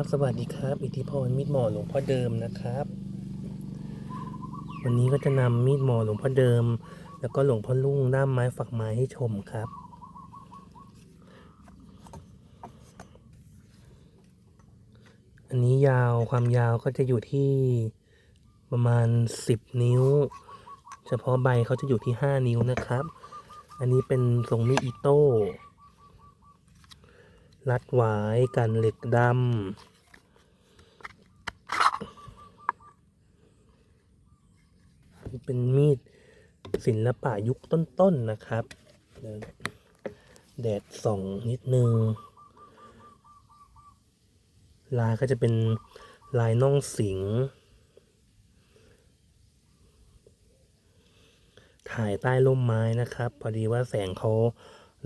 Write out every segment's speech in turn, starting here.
ับสวัสดีครับ อิทธิพรมีดหมอหลวงพ่อเดิมนะครับ วันนี้ก็จะนำมีดหมอหลวงพ่อเดิม แล้วก็หลวงพ่อลุ่งด้ามไม้ฝักไม้ให้ชมครับ อันนี้ยาวความยาวก็จะอยู่ที่ประมาณ 10 นิ้ว เฉพาะใบเขาจะอยู่ที่ 5 นิ้วนะครับ อันนี้เป็นทรงมีดอิโต้ รัดหวายกันเหล็กดำเป็นมีดศิลปะยุคต้นๆนะครับเดี๋ยวแดดส่องนิดนึง ลายก็จะเป็นลายน่องสิง ถ่ายใต้ร่มไม้นะครับ พอดีว่าแสงเขา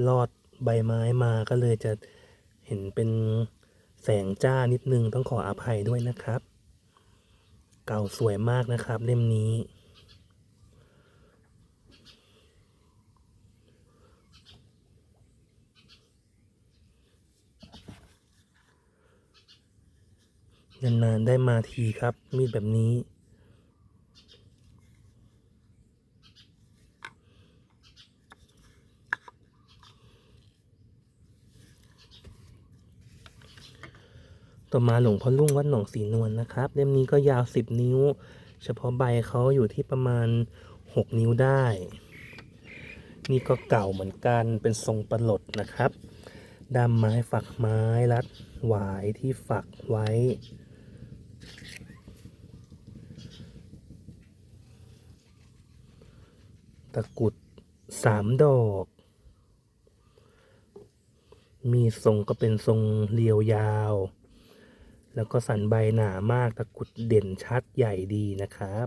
ลอดใบไม้มาก็เลยจะ ห็นเป็นแสงจ้านิดนึงต้องขออภัยด้วยนะครับ เก่าสวยมากนะครับ เล่มนี้ นานๆได้มาทีครับ มีดแบบนี้ ต่อมาหลวงพ่อลุ่งวัดหนองสีนวลนะครับ เล่มนี้ก็ยาว 10 นิ้ว เฉพาะใบเขาอยู่ที่ประมาณ 6 นิ้วได้ นี่ก็เก่าเหมือนกันเป็นทรงประหลดนะครับด้ามไม้ฝักไม้รัดหวายที่ฝักไว้ ตะกุดสามดอก มีทรงก็เป็นทรงเรียวยาว แล้วก็สันใบหนามากตะกุดเด่นชัดใหญ่ดีนะครับ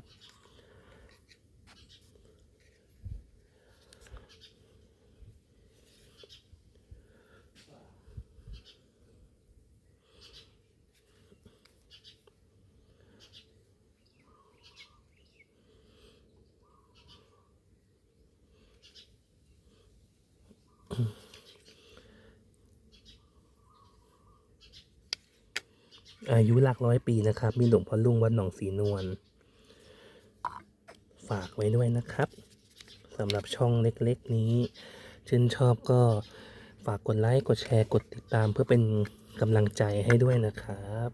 อายุหลักร้อยปีนะครับ มีหลวงพ่อลุงวัดหนองสีนวลฝากไว้ด้วยนะครับสำหรับช่องเล็กๆนี้ ชื่นชอบก็ฝากกดไลค์ กดแชร์ กดติดตามเพื่อเป็นกำลังใจให้ด้วยนะครับ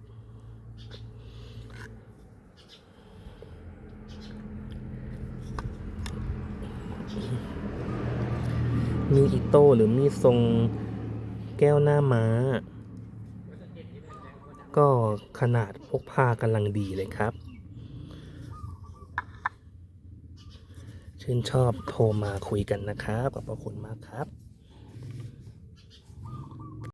มีอิโต้หรือมีทรงแก้วหน้าม้า ก็ขนาดพกพากำลังดีเลยครับ ชื่นชอบโทรมาคุยกันนะครับ ขอบพระคุณมากครับ